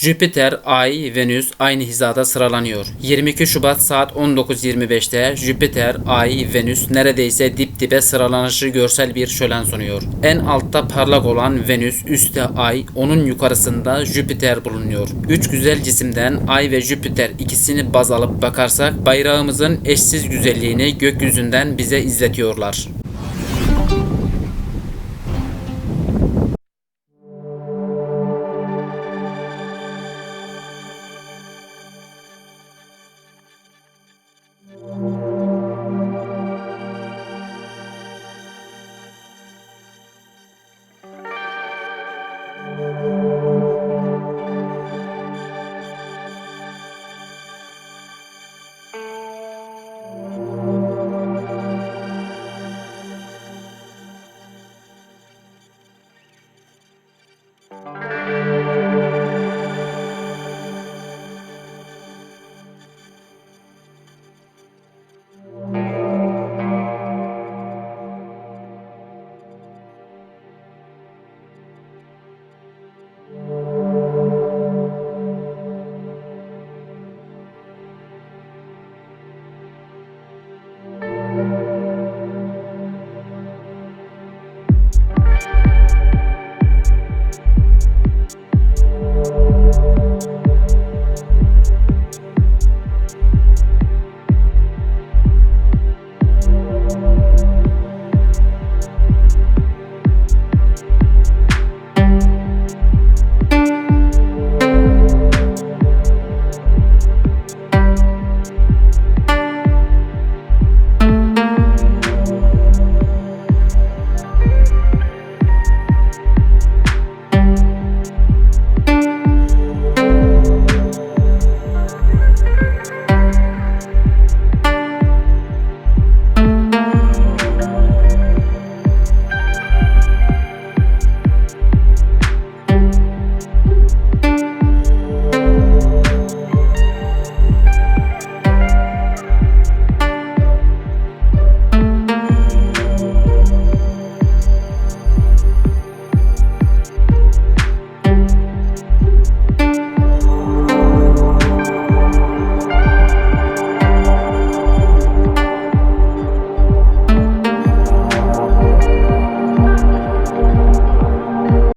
Jüpiter, Ay, Venüs aynı hizada sıralanıyor. 22 Şubat saat 19.25'te Jüpiter, Ay, Venüs neredeyse dip dibe sıralanışı görsel bir şölen sunuyor. En altta parlak olan Venüs, üstte Ay, onun yukarısında Jüpiter bulunuyor. Üç güzel cisimden Ay ve Jüpiter ikisini baz alıp bakarsak bayrağımızın eşsiz güzelliğini gökyüzünden bize izletiyorlar.